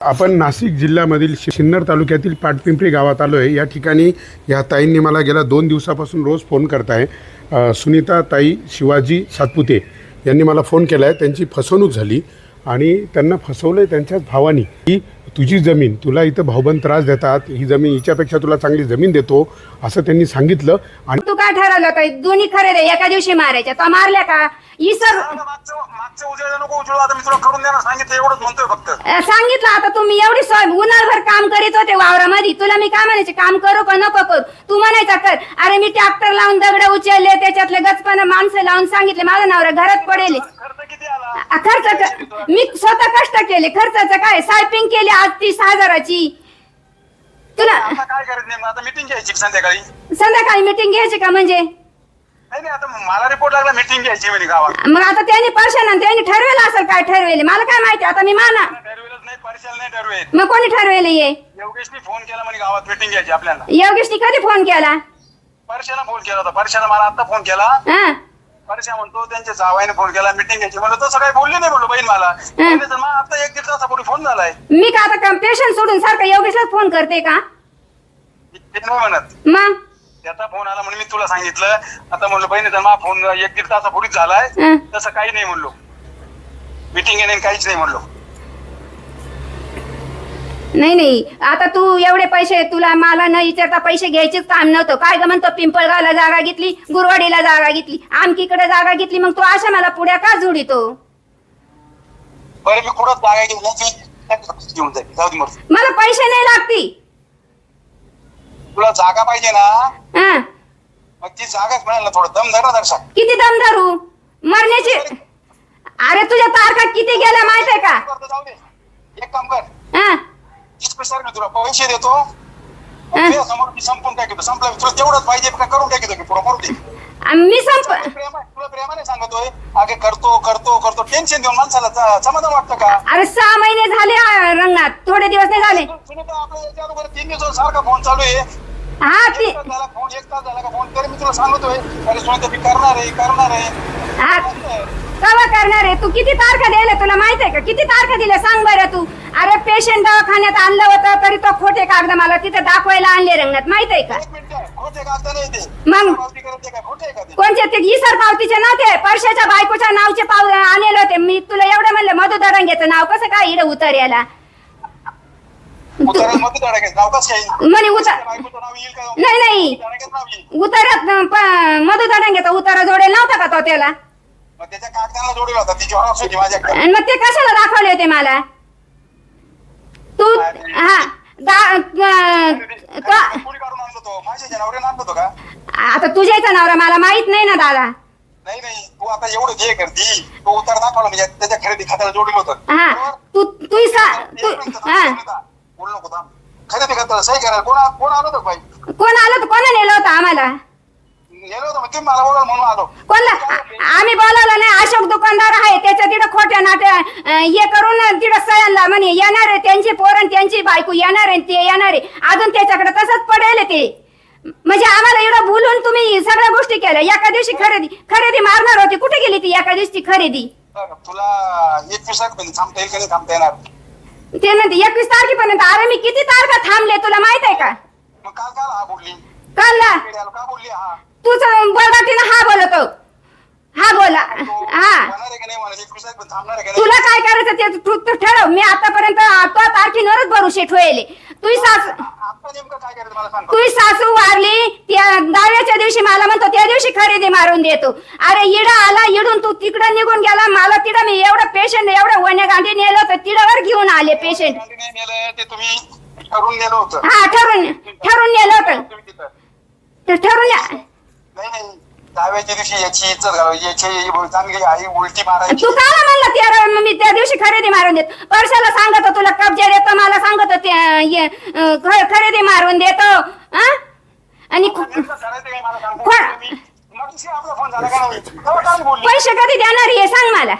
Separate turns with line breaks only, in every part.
आपण नाशिक जिल्ह्यामधील सिन्नर तालुक्यातील पाटपिंपरी गावात आलो आहे या ठिकाणी या ताईंनी मला गेल्या दोन दिवसापासून रोज फोन करत आहे सुनीता ताई शिवाजी सातपुते यांनी मला फोन केला आहे त्यांची फसवणूक झाली आणि त्यांना फसवलं आहे त्यांच्याच भावानी. की तुझी जमीन तुला इथं भाऊबंद त्रास देतात. ही जमीन हिच्यापेक्षा तुला चांगली जमीन देतो असं त्यांनी सांगितलं. आणि
तू काय ठरवलं दोन्ही खरे रे एका दिवशी मारायच्या. तो मारल्या का? इसर
आता मागचं मागचं उजळलं नको उजळू आता मी तुला करून देणार सांगितलं एवढंच म्हणतोय फक्त.
अं, सांगितलं आता तुम्ही एवढी सोय उन्हाळभर काम करीत होते वावरामध्ये. तुला मी काय म्हणायचे काम करू का नको करू? तू म्हणायचा कर. अरे मी ट्रॅक्टर लावून दगड उचलले त्याच्यातले गचपानं माणसं लावून सांगितले माझा नवरा घरात पडेल.
खर्च किती आला?
आ, खर्च क- मी स्वतः कष्ट केले खर्चाचं काय? सायपिंग केली आज तीस हजाराची. तुला
आता काय करायचं नेमकं आता मिटिंग घ्यायची संध्याकाळी?
संध्याकाळी मिटिंग घ्यायची का म्हणजे?
नाही नाही आता मला रिपोर्ट लागला मिटिंग घ्यायची म्हणे गावात.
मग आता त्यांनी पर्शन त्यांनी ठरवेलं असेल काय ठरवेल मला काय माहिती आता मी माना.
ठरवेलच नाही परिचय नाही ठरवेल.
मग कोणी ठरवेल ये
योगेशनी फोन केला म्हणे गावात मिटिंग घ्यायची आपल्याला.
योगेशनी कधी फोन केला?
परशाला फोन केला होता परशाला मला आता फोन केला.
हा.
परशा म्हणतो त्यांच्या जावाईने फोन केला मिटिंग घ्यायची. म्हणलं तसं काही बोलले नाही बोललो बहीण मला. बोलले तर मग आता एक दीड तासापूर्वी फोन झालाय.
मी का आता पेशंट सोडून सारखं योगेशला फोन करते का?
ते नाही म्हणत.
मग?
त्याचा फोन आला म्हणून मी तुला सांगितलं. आता म्हणलं बहिणीचा मा फोन एक दीड तासापूर्वीच झालाय.
हं.
तसं काही नाही म्हणलो. मिटिंग येणे काहीच नाही म्हणलो.
नाही नाही. आता तू एवढे पैसे तुला मला न विचारता पैसे घ्यायचेच काम नव्हतं. काय ग म्हणतो पिंपळगावला जागा घेतली गुरवाडीला जागा घेतली आमकीकडे जागा घेतली मग तू अशा मला पुढ्या का जोडितो?
बरं मी कुठं जागा घेऊन जाईल जाऊ दे मग
मला पैसे नाही लागती.
तुला जागा पाहिजे ना?
हा.
मग ती जागाच मिळाल ना थोडं. दम धर ना दर्शक
किती दम धरू? मरण्याची अरे तुझ्या तारखा किती गेल्या माहीत आहे का
जाऊ दे. एक काम कर.
हा.
मी तुला. पैसे देतो. तुझ्या समोर मी संपून टाकतो संपला तुला तेवढंच पाहिजे का करून टाकतो की पुढं करू दे.
आणि मी संप
प्रेम तुला प्रेमाने सांगतोय अगे करतो करतो करतो. टेन्शन देऊन माणसाला चा- समाधान वाटतं का?
अरे सहा महिने झाले आ, रंगात थोडे दिवस नाही झाले.
सुनीता आपल्या याच्या अगोदर तीन दिवस सारखा फोन चालू आहे.
हा ती
एक तास झाला फोन एक तास झाला का फोन तरी मी तुला सांगतोय अरे सुनीता मी करणार आहे करणार आहे.
हा. कवा करणार आहे? तू किती तारखा द्यायला तुला माहीत आहे का? किती तारखा दिल्या? सांग बरं तू. अरे पेशंट दवाखान्यात आणलं होतं तरी तो खोटे कागद मला तिथे दाखवायला आणले रंगणात माहीत आहे का?
एक मिनिट आहे. खोटे का आता नाही ते.
मग?
पावती करायचे का? खोटे आहे का ते?
ते? इसर पावतीचे नव्हते परशाच्या बायकोच्या नावचे पाव आणले होते. मी तुला एवढं म्हणलं मधु दरंगेचं नाव कसं काय इडं उतर याला
उतारा मध्ये धडाक्यात नाव कसं येईल
म्हणे उतर
बायकोचं नाव येईल का?
नाही नाही.
धडाक्यात नाव येईल.
उतारात मधु दरंगेचा उतारा जोडेल नव्हता का तो त्याला?
मग त्याच्या कागदाला जोडेल होता तिची ऑर्डर होती माझ्याकडे
आणि मग ते कशाला दाखवले होते मला? तू हा दा अं, तो-
पुढे काढून आणलो तो माझ्या जनावरे आणलो तो का?
आता तुझ्याचा नवरा मला माहीत नाही ना दादा.
नाही नाही. तू आता एवढं जे करती. तो उतार दाखवला म्हणजे त्याच्या खरेदी खात्याला जोडेल होतं.
हा.
बरोबर?
तू तू सा हा.
बोलू नको थांब. खरेदी खात्याला सही करायला कोण आ- कोण आलो होतं बाई?
कोण आलं तर कोणा नेलं होतं आम्हाला?
गेलो होतो मग तुम्ही मला बोलाल म्हणून आलो.
कोणला? आ- आम्ही बोलावलं नाही. अशोक दुकानदार आहे. त्याच्या तिथं खोट्या नाट्या अं, हे करून तिथं सयांना म्हणे येणार आहे त्यांची पोरण त्यांची बायको येणार आहे ते येणार आहे. अजून त्याच्याकडे तसंच पडेल ते. म्हणजे आम्हाला एवढं बोलून तुम्ही सगळ्या गोष्टी केल्या. एका दिवशी खरेदी खरेदी मारणार होती. कुठे गेली ती एका दिवशी खरेदी?
तुला एकवीस तारखेपर्यंत थांबता येईल का नाही थांबता येणार?
ते म्हणते एकवीस तारखेपर्यंत. अरे मी किती तारखा थांबले तुला माहीत आहे का?
मग काल काल हा बोलली.
कळला
का बोलली हा?
तूच बळगाटीनं हा बोलतो हा बोला.
तो
हा.
होणार आहे का नाही म्हणा एकवीस तारखेपर्यंत थांबणार आहे का नाही?
तुला काय करायचं ते तू तू ठरव. मी आतापर्यंत तो तारखेवरच भरोसे ठेवले. तुझी सासू
आता नेमकं
तुझी सासू वारली त्या दहाव्याच्या दिवशी मला म्हणतो त्या दिवशी खरेदी मारून देतो अरे इडा आला इडून तू तिकडं निघून गेला मला तिकडं मी एवढं पेशंट एवढं वन्य गांधी नेलं होतं तिडावर घेऊन आले पेशंट हा ठरून ठरून नेलं होतं. तर ठरून
दहाव्याच्या दिवशी याची इज्जत घालवायची याची चांगली आई उलटी मारायची.
तू काय म्हणला त्या मी त्या दिवशी खरेदी मारून देत. वर्षाला सांगत होतो, तुला कब्जा देतो मला सांगत होते, अं, ये, अं, ख- खरेदी मारून देतो. हं? आणि खु-
नेमकं करायचं काय मला सांग
कोण?
तुम्ही मग आपला फोन झाला का नाही? तेव्हा काय बोलली?
पैसे कधी देणार हे सांग मला.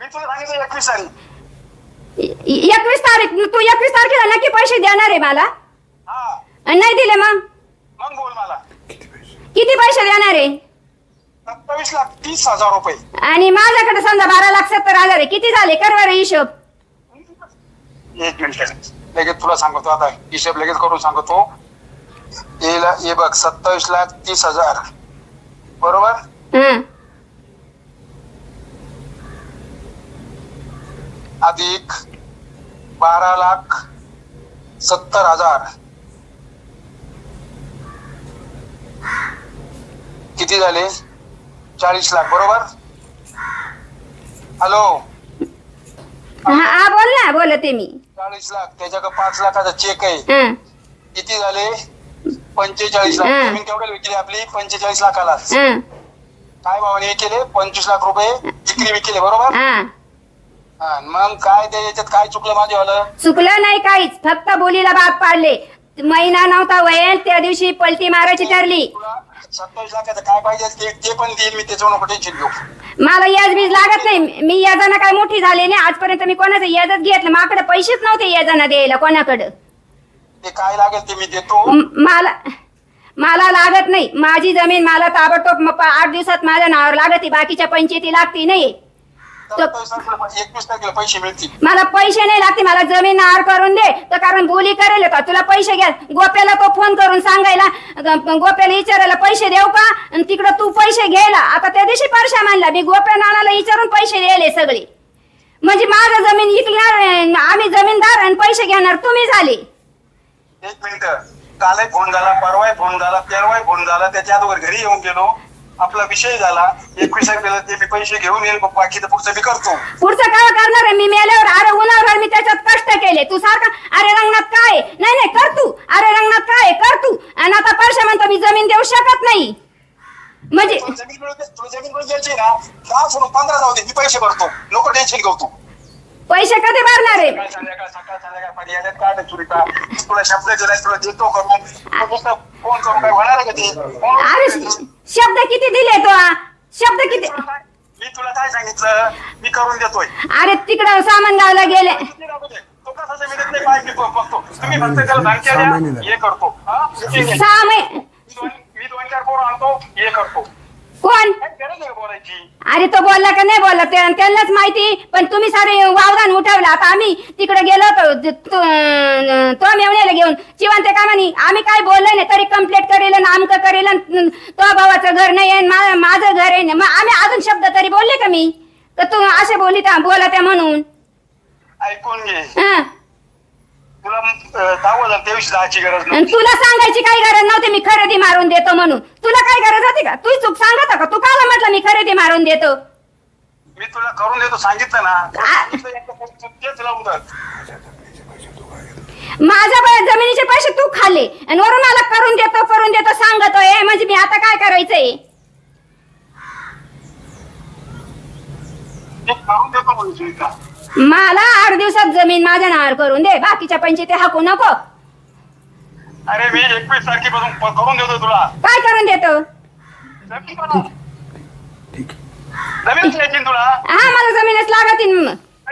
मी तुला सांगितलं एकवीस तारीख.
इ- एकवीस तारीख तू एकवीस तारखेला नक्की पैसे देणार आहे मला?
हा.
आणि नाही दिले मग?
मग बोल मला.
किती पैसे देणार आहे?
सत्तावीस लाख तीस हजार रुपये.
आणि माझ्याकडे समजा बारा लाख सत्तर हजार आहे किती झाले? कर बरं हिशोब.
एक मिनिट लगेच तुला सांगतो आता. हिशेब लगेच करून सांगतो. येला हे बघ सत्तावीस लाख तीस हजार. बरोबर?
हं.
अधिक बारा लाख सत्तर हजार. किती झाले? चाळीस लाख बरोबर? हॅलो?
हा बोल ना बोलते मी.
चाळीस लाख त्याच्याकडे पाच लाखाचा चेक आहे.
हं,
किती झाले? पंचेचाळीस लाख.
हं.
जमीन केवढ्याला विकली आपली? पंचेचाळीस लाखाला.
हं,
काय भावाने हे केले? पंचवीस लाख रुपये विक्री विकले बरोबर?
हा.
हा, मग काय ते याच्यात काय चुकलं माझे वालं?
चुकलं नाही काहीच. फक्त बोलीला भाग पाडले. महिना नव्हता वयेल त्या दिवशी पलटी मारायची ठरली.
तुला सत्तावीस लाखाचं काय पाहिजे ते ते पण देईल मी त्याच्यावर नको टेन्शन घेऊ.
मला याज बीज लागत नाही. मी याजाना काय मोठी झाले नाही. आजपर्यंत मी कोणाचं याजच घेतलं. माझ्याकडे पैसेच नव्हते याजाना द्यायला कोणाकडं.
ते काय लागेल ते मी देतो.
म- मला मला लागत नाही. माझी जमीन मला ताबडतोब म- प- आठ दिवसात माझ्या नावावर लागते. बाकीच्या पंचायती लागती नाही.
एकवीस तारखेला पैसे मिळतील.
मला पैसे नाही लागते मला जमीन नार करून दे. तर कारण बोली करेल का? तुला पैसे घ्या. गोप्याला तो फोन करून सांगायला ग- गोप्याला विचारायला पैसे देऊ का? आणि तिकडं तू पैसे घ्यायला. आता त्या दिवशी परशा मानला मी गोप्या नानाला विचारून पैसे द्यायले सगळे. म्हणजे माझं जमीन विकणार अं, आम्ही जमीनदार आणि पैसे घेणार तुम्ही झाले.
एक मिनिट. कालही फोन झाला परवाही फोन झाला तेरवाही फोन झाला त्याच्या अगोदर घरी येऊन गेलो. आपला विषय झाला. एकवीस तारखेला ते मी पैसे घेऊन येईल मग बाकीचं पुढचं मी करतो.
पुढचं काय करणार आहे? मी मेल्यावर अरे उन्हावर मी त्याच्यात कष्ट केले. तू सारखा अरे रंगनाथ काय आहे? नाही नाही कर तू. अरे रंगनाथ काय आहे? कर तू. आणि आता परशा म्हणतो मी जमीन देऊ शकत नाही. म्हणजे
तुला जमीन मिळून दे- तुला जमीन मिळून द्यायची ना. दहा सोडून पंधरा जाऊ दे मी पैसे भरतो. नको टेन्शन घेऊ तू.
पैसे कधी भरणार आहे?
सकाळ संध्याकाळ सकाळ संध्याकाळ पर्यायात काढ चुरीता तुला शब्द दिलाय तुला देतो करून मग? नुसतं फोन करून काय होणार आहे का ते? फोन
अरे श- शब्द किती दिले तो? हा? शब्द किती?
मी तुला काय सांगितलं? मी करून देतोय.
अरे तिकडं सामनगावला गेले.
किती लागू दे. तो कसा जमिनीत नाही काय मी ब- बघतो. तुम्ही फक्त त्याला धमक्या द्या हे करतो. हा?
मै
मी दोन मी दोन चार पोरं आणतो हे करतो.
कोण?
काय गरज आहे का बोलायची
अरे तो बोलला का नाही बोलला? ते त्यांनाच माहिती. पण तुम्ही सारे वावदान उठवलं. आता आम्ही तिकडे गेलो होतो. तो अं, तो मेवण्याला घेऊन. चिवंत का म्हणे? आम्ही काय बोललो नाही तरी कंप्लेंट करेल आणि आमकं करेल आणि तो भावाचं घर नाही आहे मा- माझं घर आहे ना. मग आम्ही अजून शब्द तरी बोलले का मी? का तू असे बोली त्या बोला त्या म्हणून?
ऐकून घे.
हं.
तुला अं, दहा हजार तेवीस दहाची गरज
आणि तुला सांगायची काही गरज नव्हती मी खरेदी मारून देतो म्हणून. तुला काय गरज होती का? तू चूक सांगत का? तू काला म्हटलं मी खरेदी मारून देतो.
मी तुला करून देतो सांगितलं ना.
आ-
सांगितलं एकदा फक्त तू तेच लावून धर.
माझ्या ब- जमिनीचे पैसे तू खाल्ले. आणि वरून मला करून देतो करून देतो सांगतोय म्हणजे मी आता काय करायचंय?
ते करून देतो म्हणून सुनीता.
मला आठ दिवसात जमीन माझ्या नावावर करून दे. बाकीच्या पंचायती हाकू नको.
अरे मी एकवीस तारखेपासून प- करून देतो तुला.
काय करून देतो?
जमीन बनव. जमीन घ्यायची ना तुला.
हा मला जमीनच लागत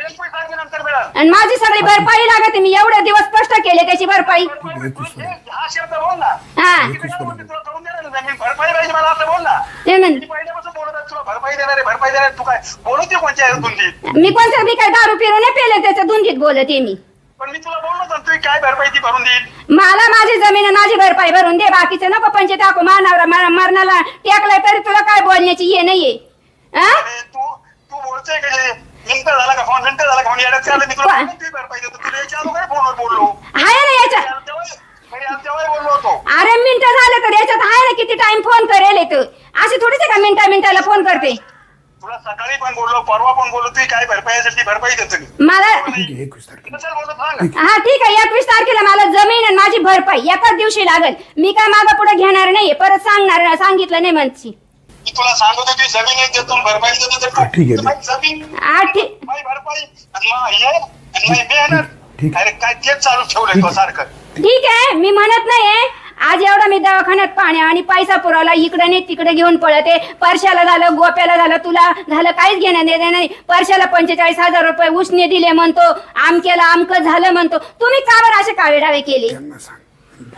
एकवीस तारखेनंतर मिळेल.
आणि माझी सगळी भरपाई लागते. मी एवढे दिवस स्पष्ट केले त्याची भरपाई.
हा शब्द बोल ना.
हा.
करून ना जमीन भरपाई पाहिजे मला असं बोल ना.
ते म्हण
मी पहिल्यापासून बोलत आहे, तुला भरपाई देणार आहे भरपाई देणार आहे. तू काय बोलते कोणत्या धुंदीत
मी कोणत्या मी काय दारू पिरू नाही पेले त्याच्या धुंदीत बोलते मी.
पण मी तुला बोललो ना तू काय भरपाई ती भरून देईल?
मला माझी जमीन आणि माझी भरपाई भरून दे बाकीचं नको पंचायत टाकू मानावर मरणाला टेकलाय तरी तुला काय बोलण्याची ये नाहीये. हा?
अरे तू तू बोलतोय का जे? मिनिट झाला का फोन झाला का फोन येण्यात आलं मी तुला
पण-
बोलून ती भरपाई देतो. तुला याच्या अगोदर फोनवर बोललो.
आहे ना याच्या अरे मिनिट झाले तर याच्यात आहे ना किती टाइम फोन करेल तू? अशी थोडीच का मिनिटा मिनिटाला फोन करते?
तुला सकाळी पण बोललो परवा पण बोललो तू काय भरपाई असेल ती भरपाई देतो मी.
मला
कशाला बोलत सांग
हा ठीक आहे एकवीस तारखेला मला जमीन आणि माझी भरपाई एकाच दिवशी लागेल. मी काय मागं पुढे घेणार नाहीये परत सांगणार सांगितलं नाही म्हणची
मी तुला सांगतो ती जमीन एक देतो आणि भरपाई देतो तर
हा, ठीक आहे.
तर माझी जमीन
हा ठीक
माझी भरपाई. आणि मग हे आणि मग मेहनत अरे काय तेच चालू ठेवलंय तो सारखं.
ठीक आहे मी म्हणत नाहीये. आज एवढा मी दवाखान्यात पाणी आणि पैसा पुरवला इकडे नाही तिकडे घेऊन पळते. परशाला झालं गोप्याला झालं तुला झालं काहीच घेणं देणं नाही. परशाला पंचेचाळीस हजार रुपये उसने दिले म्हणतो आमकेला आमकं झालं म्हणतो. तुम्ही का बरं असे कावेडावे केले?
त्यांना सांग.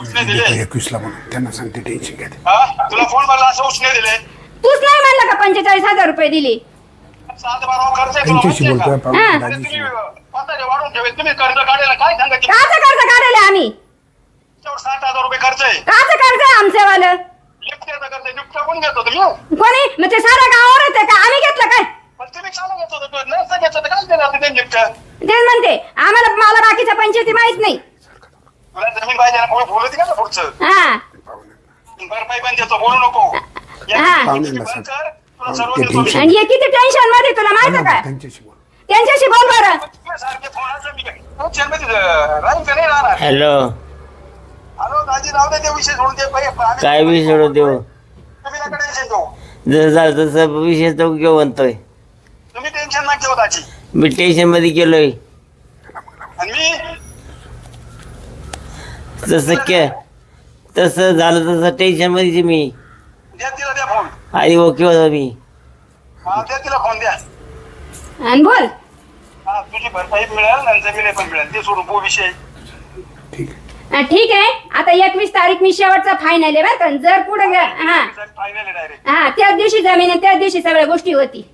उसने दिले?
एकवीसला म्हणून. त्यांना सांगते टेन्शन घेते
हा? तुला फोन मारला असं उसने दिले?
तूच नाही म्हणलं का पंचेचाळीस हजार रुपये दिले?
सात बारा खर्च आहे तुला
त्यांच्याशी
माहिती आहे
बोलतोय
का?
हा.
आपण
अरे
दाजीशी.
तुम्ही स्वतःचे वाढून ठेवेल तुम्ही कर्ज काढायला काय सांगा की
काच कर्ज काढले आम्ही?
त्याच्यावर साठ हजार रुपये खर्च आहे.
काच कर्ज आहे आमच्यावालं.
लिफ्टचं कर्ज लिफ्ट कोण घेतो
कोणी? मग ते साऱ्या गावावर येते का? आम्ही घेतलं काय?
पण तुम्ही चालू घेतो होतो नसतं घेतलं तर काय देणार ते लिफ्ट
तेच म्हणते आम्हाला मला बाकीच्या पंचायती माहीत नाही.
तुला जमीन पाहिजे ना पुढे बोलत का ना पुढचं?
हा.
भरपाई पण देतो बोलू नको. या
हा.
ठिकाणी बंद कर, तुला सर्व देतो. मी.
आणि हे किती टेन्शनमध्ये तुला माहीत काय
त्यांच्याशी बोल.
त्यांच्याशी बोल बरं.
तुझ्या सारखे फोन असले मी काय फ्युचरमध्ये, अं, राहील का नाही राहणार.
हॅलो काय विषय सोडून देऊ? जसं झालं तसं विषय तो घेऊ म्हणतोय. मी टेन्शनमध्ये गेलोय. तसं के तसं झालं तसं टेन्शनमध्ये मी.
द्या तिला द्या फोन
आणि ओके होतो मी.
हा द्या तिला फोन द्या.
आणि बोल.
हा तुझी भरपाई मिळेल आणि जमीन पण मिळेल. ते सोडून विषय.
ठीक आहे.
ठीक आहे. आता एकवीस तारीख मी शेवटचा फायनल आहे बरं का. जर पुढे हा.
फायनल आहे डायरेक्ट
हा त्याच दिवशी जमीन आहे त्याच दिवशी सगळ्या गोष्टी होती.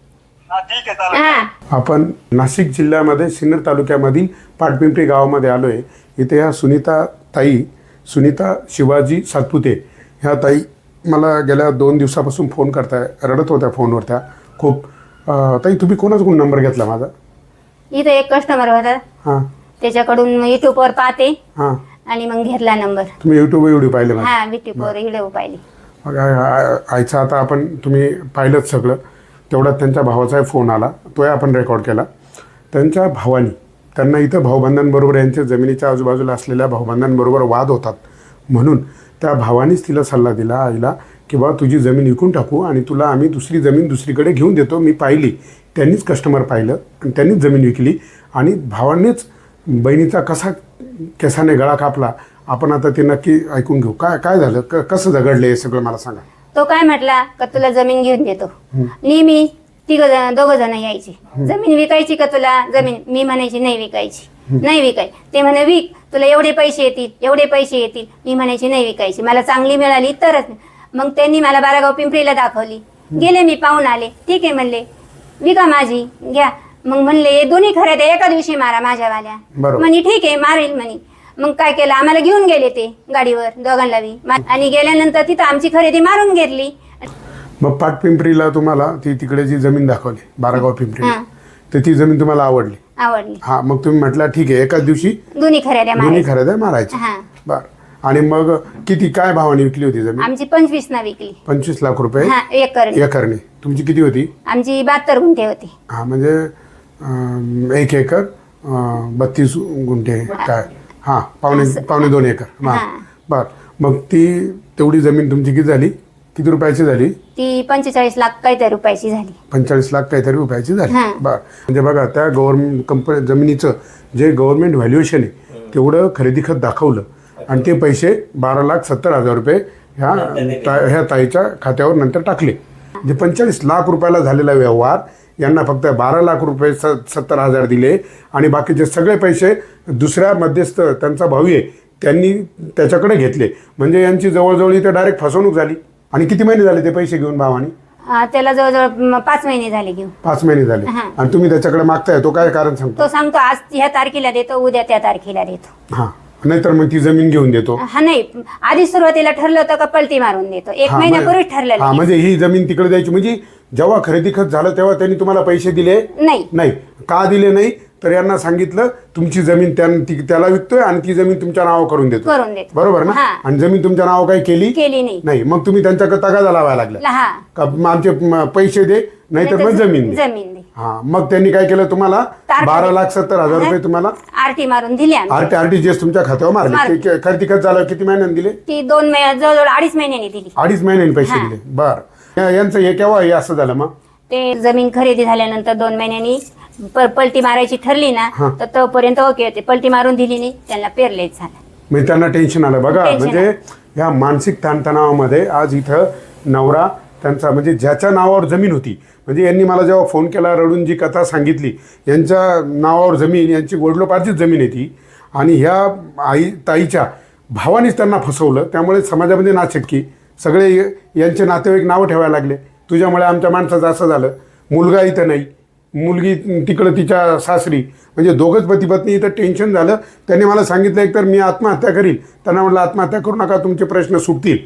हा ठीक आहे चालेल.
हा.
आपण नाशिक जिल्ह्यामध्ये सिन्नर तालुक्यामधील पाटपिंपरी गावामध्ये आलो आहे इथे ह्या सुनीता ताई सुनीता शिवाजी सातपुते. ह्या ताई मला गेल्या दोन दिवसापासून फोन करताय रडत होत्या फोनवर त्या खूप अं, ताई तुम्ही कोणाकडून नंबर घेतला माझा?
इथं एक कस्टमर होता.
हां.
त्याच्याकडून युट्यूबवर पाहते.
हां.
आणि मग घेतला नंबर.
तुम्ही यूट्यूब व्हिडिओ पाहिले माझे
हा युट्यूबवर व्हिडिओ पाहिली.
मग आ- आ- आईचं आता आपण तुम्ही पाहिलंच सगळं. तेवढ्यात त्यांच्या भावाचा फोन आला. तोही आपण रेकॉर्ड केला. त्यांच्या भावानी त्यांना इथं भाऊबंधांबरोबर यांच्या जमिनीच्या आजूबाजूला असलेल्या भाऊबंधांबरोबर वाद होतात. म्हणून त्या भावानीच तिला सल्ला दिला आईला की बा तुझी जमीन विकून टाकू आणि तुला आम्ही दुसरी जमीन दुसरीकडे घेऊन देतो. मी पाहिली. त्यांनीच कस्टमर पाहिलं आणि त्यांनीच जमीन विकली आणि भावांनीच बहिणीचा कसा केसाने गळा कापला आपण आता ते नक्की ऐकून घेऊ. काय काय झालं? क कसं झगडलं हे सगळं मला सांगा.
तो काय म्हटला? का तुला जमीन घेऊन देतो? नेहमी तिघ जण दोघ जण यायचे. जमीन विकायची का तुला? जमीन मी म्हणायची नाही विकायची. नाही विकाय ते म्हणे विक तुला एवढे पैसे येतील एवढे पैसे येतील. मी म्हणायची नाही विकायची. मला चांगली मिळाली तरच. मग त्यांनी मला बारागाव पिंपरीला दाखवली. गेले मी पाहून आले. ठीक आहे म्हणले. विका माझी घ्या. मग म्हणले "हे दोन्ही खऱ्या त्या एका दिवशी मारा माझ्यावाल्या.
बरोबर.
म्हणे ठीक आहे मारेल म्हणे. मग काय केलं आम्हाला घेऊन गेले ते गाडीवर दोघांना बी. मा- आणि गेल्यानंतर तिथं आमची खरेदी मारून घेतली.
मग पाटपिंपरीला तुम्हाला ती तिकडे जी जमीन दाखवली बारागाव पिंपरी
हां.
तर ती जमीन तुम्हाला आवडली?
आवडली.
हा मग तुम्ही म्हटलं ठीक आहे एकाच दिवशी
दोन्ही खऱ्या
दोन्ही
मारायच्या. हा.
बर. आणि मग किती काय भावाने विकली होती जमीन?
आमची पंचवीस ना विकली.
पंचवीस लाख रुपये?
हा एकर
एकरने. तुमची किती होती?
आमची बहात्तर गुंठे होती.
हा म्हणजे एक एकर बत्तीस गुंठे काय हां पावणे पावणे दोन एकर. हां. बर. मग ती तेवढी जमीन तुमची किती झाली? किती रुपयाची झाली?
ती पंचेचाळीस लाख काहीतरी रुपयाची झाली.
पंचेचाळीस लाख काहीतरी रुपयाची झाली.
हां.
बर. म्हणजे बघा त्या गव्हर्नमेंट कंपनी जमिनीचं जे गव्हर्नमेंट व्हॅल्युएशन आहे तेवढं खरेदी खत दाखवलं. आणि ते पैसे बारा लाख सत्तर हजार रुपये ह्या ता- ह्या ताईच्या खात्यावर नंतर टाकले. म्हणजे पंचेचाळीस लाख रुपयाला झालेला व्यवहार यांना फक्त बारा लाख रुपये स सत्तर हजार दिले. आणि बाकीचे सगळे पैसे दुसऱ्या मध्यस्थ त्यांचा भाऊ आहे त्यांनी त्याच्याकडे घेतले. म्हणजे यांची जवळजवळ इथे डायरेक्ट फसवणूक झाली. आणि किती महिने झाले ते पैसे घेऊन भावानी?
त्याला जवळजवळ पाच महिने झाले घेऊन.
पाच महिने झाले.
हां.
आणि तुम्ही त्याच्याकडे मागताय तो काय कारण सांगतो?
तो सांगतो आज ह्या तारखेला देतो उद्या त्या तारखेला देतो.
हा. नाहीतर मग ती जमीन घेऊन देतो.
हा नाही. आधी सुरुवातीला ठरलं होतं का पलटी मारून देतो. एक
हा,
महिन्यापूर्वीच
म्हणजे-
ठरलेलं
हा
आहे.
म्हणजे ही जमीन तिकडे द्यायची. म्हणजे जेव्हा खरेदी खत झालं तेव्हा त्यांनी तुम्हाला पैसे दिले?
नाही.
नाही. का दिले नाही? तर यांना सांगितलं तुमची जमीन त्यां- ती- त्याला विकतोय आणि ती जमीन तुमच्या नावावर करून देतो
करून देतो.
बरोबर ना?
हा.
आणि जमीन तुमच्या नावावर काही केली?
केली नाही.
नाही. मग तुम्ही त्यांच्याकडे तगादा लावायला लागला
हा.
का मग आमचे म, पैसे दे नाहीतर मग जमीन दे.
जमीन दे.
हा. मग त्यांनी काय केलं तुम्हाला?
तारखा
बारा
दे.
लाख सत्तर हजार रुपये तुम्हाला
आरटी मारून दिली आम्ही.
आरटी आरटीजीएस तुमच्या खात्यावर मारले.
मारले.
ते- ते खरेदी खत झालं किती महिन्यांनी दिले?
ती दोन जवळजवळ अडीच महिन्यांनी दिली.
अडीच महिन्यांनी पैसे
हा.
दिले. बर. यांचं हे केव्हा हे असं झालं मग?
ते जमीन खरेदी झाल्यानंतर दोन महिन्यांनी प- पलटी मारायची ठरली ना
हा.
तर तोपर्यंत ओके होते. पलटी मारून दिली नाही त्यांना पेरलेच झालं.
म्हणजे त्यांना टेन्शन आलं. बघा म्हणजे या मानसिक ताणतणावामध्ये आज इथं नवरा त्यांचा म्हणजे ज्याच्या नावावर जमीन होती म्हणजे यांनी मला जेव्हा फोन केला रडून जी कथा सांगितली यांच्या नावावर जमीन यांची वडिलोपार्जित जमीन आहे ती आणि ह्या आई ताईच्या भावानेच त्यांना फसवलं त्यामुळे समाजामध्ये नाचक्की सगळे यांचे नातेवाईक नावं ठेवायला लागले. तुझ्यामुळे आमच्या माणसाचं असं झालं. मुलगा इथं नाही. मुलगी तिकडं तिच्या सासरी. म्हणजे दोघंच पती पत्नी इथं टेन्शन झालं. त्यांनी मला सांगितलं एक तर मी आत्महत्या करील त्यांना म्हटलं आत्महत्या करू नका तुमचे प्रश्न सुटतील.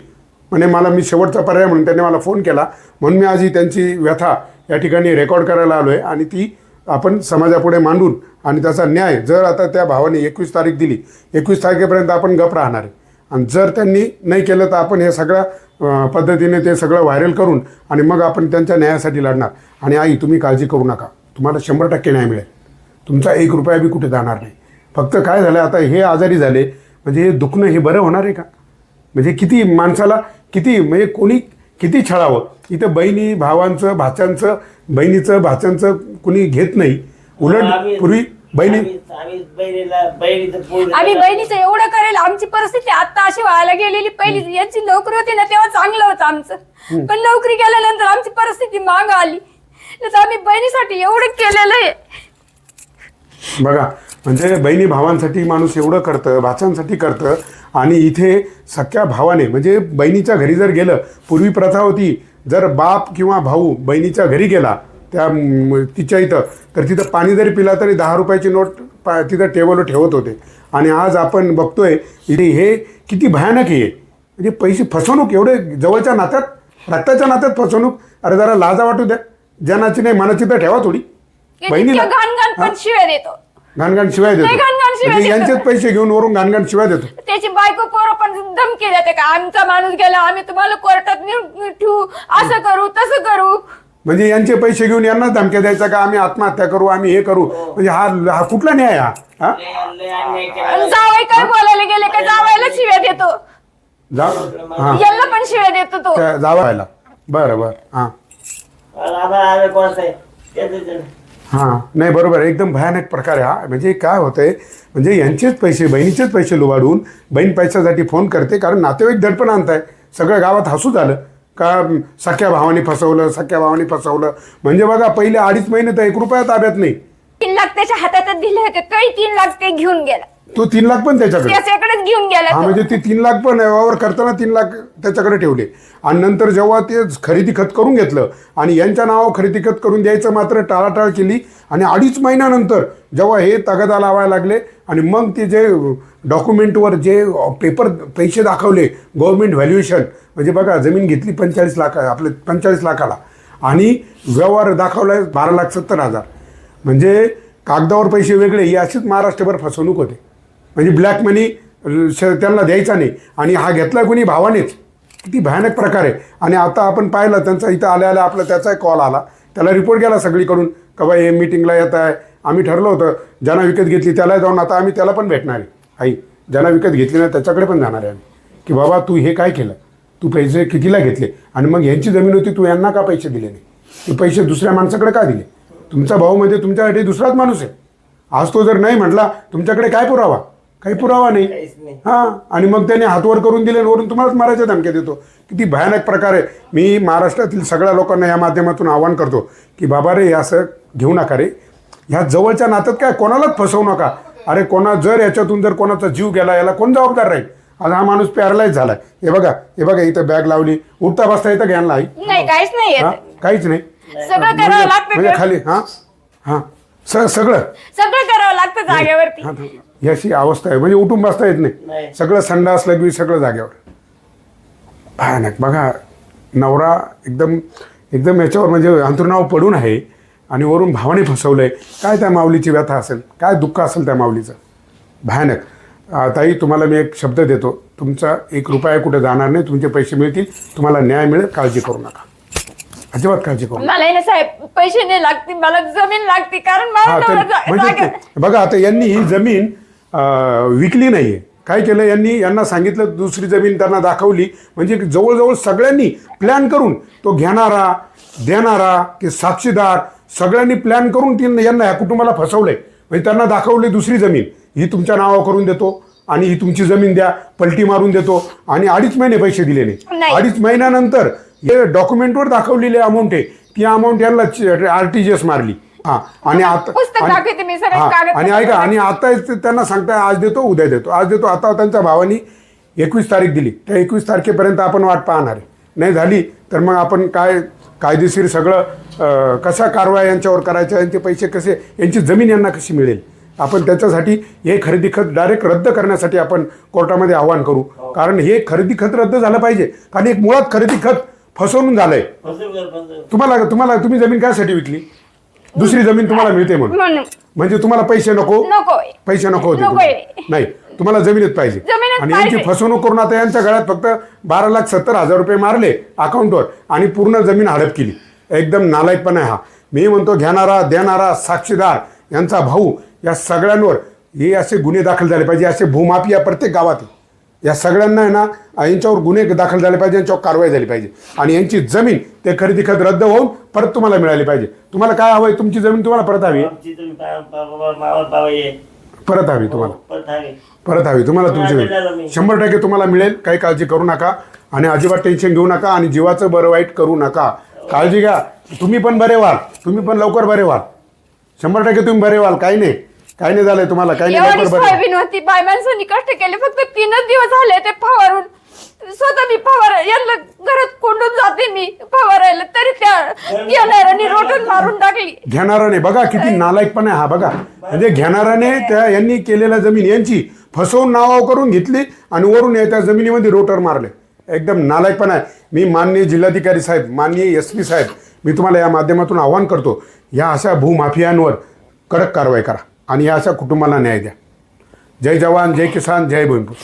म्हणे मला मी शेवटचा पर्याय म्हणून त्यांनी मला फोन केला. म्हणून मी आजही त्यांची व्यथा या ठिकाणी रेकॉर्ड करायला आलो आहे आणि ती आपण समाजापुढे मांडून आणि त्याचा न्याय जर आता त्या भावाने एकवीस तारीख दिली एकवीस तारखेपर्यंत आपण गप राहणार आहे. आणि जर त्यांनी नाही केलं तर आपण हे सगळ्या पद्धतीने ते सगळं व्हायरल करून आणि मग आपण त्यांच्या न्यायासाठी लढणार. आणि आई तुम्ही काळजी करू नका. तुम्हाला शंभर टक्के न्याय मिळेल. तुमचा एक रुपया बी कुठे जाणार नाही. फक्त काय झालं आता हे आजारी झाले म्हणजे हे दुखणं हे बरं होणार आहे का? म्हणजे किती माणसाला किती म्हणजे कोणी किती छळावं? इथं बहिणी भावांचं भाच्यांचं बहिणीचं भाच्यांचं कुणी घेत नाही. उलट पूर्वी बहिणी?
आम्ही- बहिणीचं
एवढं करेल आमची परिस्थिती आता अशी व्हायला गेलेली पहिली यांची नोकरी होती ना तेव्हा चांगलं होतं आमचं. पण नोकरी केल्यानंतर आमची परिस्थिती माग आली. आम्ही बहिणीसाठी एवढं केलेलं आहे.
बघा म्हणजे बहिणी भावांसाठी माणूस एवढं करतं भाच्यांसाठी करतं आणि इथे सख्या भावाने म्हणजे बहिणीच्या घरी जर गेलं पूर्वी प्रथा होती जर बाप किंवा भाऊ बहिणीच्या घरी गेला त्या तिच्या इथं. तर तिथं पाणी जरी पिला तरी दहा रुपयाची नोट पा तिथं टेबलवर ठेवत होते. आणि आज आपण बघतोय इथे हे किती भयानक आहे. म्हणजे पैसे फसवणूक एवढे जवळच्या नात्यात रक्ताच्या नात्यात फसवणूक. अरे जरा लाजा वाटू द्या. जनाची नाही मनाची तर ठेवा थोडी. घाणघाण शिवाय देतो.
नाही, घाणघाण शिवाय
म्हणजे
देतो.
यांचेच पैसे घेऊन वरून घाणघाण शिवाय देतो.
त्याची बायको पोरं पण धमकी देते का आमचा माणूस गेला आम्ही तुम्हाला कोर्टात नेऊन ठेवू. असं करू तसं करू.
म्हणजे यांचे पैसे घेऊन यांनाच धमक्या द्यायचा का आम्ही आत्महत्या करू आम्ही हे करू? म्हणजे हा हा कुठला न्याय हा? हा.
आणि जावई काय बोलायला गेले? का जावायला शिव्या देतो?
जा. हा.
यांना पण शिव्या देतो तो.
त्या जावायला. बरं बरं. हां. हां. नाही बरोबर. आहे. एकदम भयानक प्रकार आहे हा. म्हणजे काय होतंय म्हणजे यांचेच पैसे बहिणीचेच पैसे लुबाडून बहीण पैशासाठी फोन करते कारण नातेवाईक दडपण आणताय. सगळ्या गावात हसू झालं. का सख्या भावाने फसवलं सख्या भावाने फसवलं? म्हणजे बघा पहिले अडीच महिने तर एक रुपया ताब्यात नाही.
तीन लाख त्याच्या हातातच दिले होते तरी तीन लाख ते घेऊन गेला.
तो तीन लाख पण त्याच्याकडे.
त्याच्याकडेच घेऊन गेला
हा
तो.
म्हणजे ते तीन लाख पण व्यवहार करताना तीन लाख त्याच्याकडे ठेवले. आणि नंतर जेव्हा ते खरेदी खत करून घेतलं आणि यांच्या नावावर खरेदी खत करून द्यायचं मात्र टाळाटाळ केली. आणि अडीच महिन्यानंतर जेव्हा हे तगादा लावायला लागले आणि मग ते जे डॉक्युमेंटवर जे पेपर पैसे दाखवले गव्हर्नमेंट व्हॅल्युएशन म्हणजे बघा जमीन घेतली पंचेचाळीस लाख आपले पंचेचाळीस लाखाला. आणि व्यवहार दाखवला बारा लाख सत्तर हजार. म्हणजे कागदावर पैसे वेगळे ही अशीच महाराष्ट्रभर फसवणूक होते. म्हणजे ब्लॅक मनी त्यांना द्यायचा नाही. आणि हा घेतला कोणी? भावानेच. किती भयानक प्रकार आहे. आणि आता आपण पाहिलं त्यांचा इथं आल्या आल्या आपला त्याचा कॉल आला. त्याला रिपोर्ट गेला सगळीकडून. का बाई हे मीटिंगला येत आहे आम्ही ठरलं होतं ज्यांना विकत घेतली त्याला जाऊन आता आम्ही त्याला पण भेटणार आहे. आई ज्यांना विकत घेतली ना त्याच्याकडे पण जाणार आहे आम्ही. की बाबा तू हे काय केलं? तू पैसे कितीला घेतले? आणि मग यांची जमीन होती तू यांना का पैसे दिले नाही? ते पैसे दुसऱ्या माणसाकडे का दिले? तुमचा भाऊ म्हणजे तुमच्यासाठी दुसराच माणूस आहे. आज तो जर नाही म्हटला तुमच्याकडे काय पुरावा? काही पुरावा नाही.
काहीच नाही.
हां आणि मग त्याने हातवर करून दिले आणि वरून तुम्हालाच मारायच्या धमक्या देतो. किती भयानक प्रकार आहे. मी महाराष्ट्रातील सगळ्या लोकांना या माध्यमातून आवाहन करतो की बाबा रे हे असं घेऊ नका रे. ह्या जवळच्या नात्यात काय कोणालाच फसवू नका. अरे कोणा जर याच्यातून जर कोणाचा जीव गेला याला कोण जबाबदार राहील? आज हा माणूस पॅरलाइज झालाय. हे बघा हे बघा इथं बॅग लावली. उठता बसता येतं घ्यायला आई
नाही काहीच नाही
हा?
येत
काहीच नाही.
सगळं करावं
म्हणजे
लागतं
म्हणजे
का?
खाली हां? हां. स सगळं.
सगळं करावं लागतं जागेवरती.
हा, हा. ही अशी अवस्था आहे. म्हणजे उठून बसता येत नाही. सगळं संडास लघवी सगळं जागेवर. भयानक. बघा नवरा एकदम एकदम याच्यावर म्हणजे अंतरुणावर पडून आहे आणि वरून भावाने फसवलंय. काय त्या माऊलीची व्यथा असेल? काय दुःख असेल त्या माऊलीचं? भयानक. ताई तुम्हाला मी एक शब्द देतो. तुमचा एक रुपया कुठे जाणार नाही. तुमचे पैसे मिळतील. तुम्हाला न्याय मिळेल. काळजी करू नका. अजिबात काळजी करू नका.
मला ना साहेब पैसे नाही लागतील. मला जमीन लागते. कारण
म्हणजे बघा आता यांनी ही जमीन विकली नाहीये. काय केलं? यांनी यांना सांगितलं दुसरी जमीन त्यांना दाखवली. म्हणजे जवळजवळ सगळ्यांनी प्लॅन करून तो घेणारा देणारा की साक्षीदार सगळ्यांनी प्लॅन करून ती यांना या कुटुंबाला फसवलंय. म्हणजे त्यांना दाखवली दुसरी जमीन. ही तुमच्या नावावर करून देतो आणि ही तुमची जमीन द्या पलटी मारून देतो आणि अडीच महिने पैसे दिले नाही.
नाही.
अडीच महिन्यानंतर हे डॉक्युमेंटवर दाखवलेली अमाऊंट आहे. ती अमाऊंट यांना आर टी जी एस मारली. हा आणि आता
पुस्तक
आणि-
दाखवते मी, सगळे
हा, आणि ऐका आणि आता ते त्यांना सांगताय आज देतो उद्या देतो. आज देतो आता त्यांच्या भावानी एकवीस तारीख दिली. त्या एकवीस तारखेपर्यंत आपण वाट पाहणार आहे. नाही झाली तर मग आपण काय कायदेशीर सगळं अ, कशा कारवाई यांच्यावर करायच्या आणि ते पैसे कसे यांची जमीन यांना कशी मिळेल? आपण त्याच्यासाठी हे खरेदी खत डायरेक्ट रद्द करण्यासाठी आपण कोर्टामध्ये आव्हान करू. कारण हे खरेदी खत रद्द झालं पाहिजे. कारण एक मुळात खरेदी खत फसवून झालंय. तुम्हाला तुम्हाला तुम्ही जमीन कायसाठी विकली? दुसरी जमीन तुम्हाला मिळते म्हणून
म्हणून
म्हणजे तुम्हाला पैसे नको
नकोय
पैसे नको होते
नकोय.
तुम्हाला. नाही तुम्हाला जमीनच पाहिजे आणि यांची
पाहिजे.
फसवणूक करून आता यांच्या गळ्यात फक्त बारा लाख सत्तर हजार रुपये मारले अकाउंटवर आणि पूर्ण जमीन हडप केली एकदम नालायकपणा आहे हा मी म्हणतो घेणारा देणारा साक्षीदार यांचा भाऊ या सगळ्यांवर हे असे गुन्हे दाखल झाले पाहिजे असे भूमाफिया प्रत्येक गावात आहे. या सगळ्यांना आहे ना यांच्यावर गुन्हे दाखल झाले पाहिजे यांच्यावर कारवाई झाली पाहिजे. आणि यांची जमीन ते खरेदी खत रद्द होऊन परत तुम्हाला मिळाली पाहिजे. तुम्हाला काय हवंय? तुमची जमीन तुम्हाला परत हवी. परत हवी तुम्हाला. परत हवी. तुम्हाला तुमची जमीन. शंभर टक्के तुम्हाला मिळेल. काही काळजी करू नका आणि अजिबात टेन्शन घेऊ नका आणि जीवाचं बरं वाईट करू नका. काळजी घ्या. तुम्ही पण बरे व्हाल. तुम्ही पण लवकर बरे व्हाल. शंभर टक्के तुम्ही बरे व्हाल. काही नाही. काही नाही झालंय तुम्हाला? काही नाही
एवढी. सोयाबीन होती बाय माणसांनी कष्ट केले फक्त तीनच दिवस झाले ते फवारून. स्वतः मी फवार यांना घरात कोंडून जाते मी फवारायला तरी त्या येणाऱ्यांनी रोटून मारून टाकली.
घेणाराने बघा किती नालायकपणा आहे हा बघा. म्हणजे घेणाराने त्या यांनी केलेल्या जमीन यांची फसवून नावाव करून घेतली आणि वरून या त्या जमिनीमध्ये रोटर मारले. एकदम नालायकपणा आहे. मी माननीय जिल्हाधिकारी साहेब माननीय एस पी साहेब मी तुम्हाला या माध्यमातून आवाहन करतो या अशा भूमाफियांवर कडक कारवाई करा. आणि या अशा कुटुंबाला न्याय द्या. जय जवान जय किसान जय भीमपूर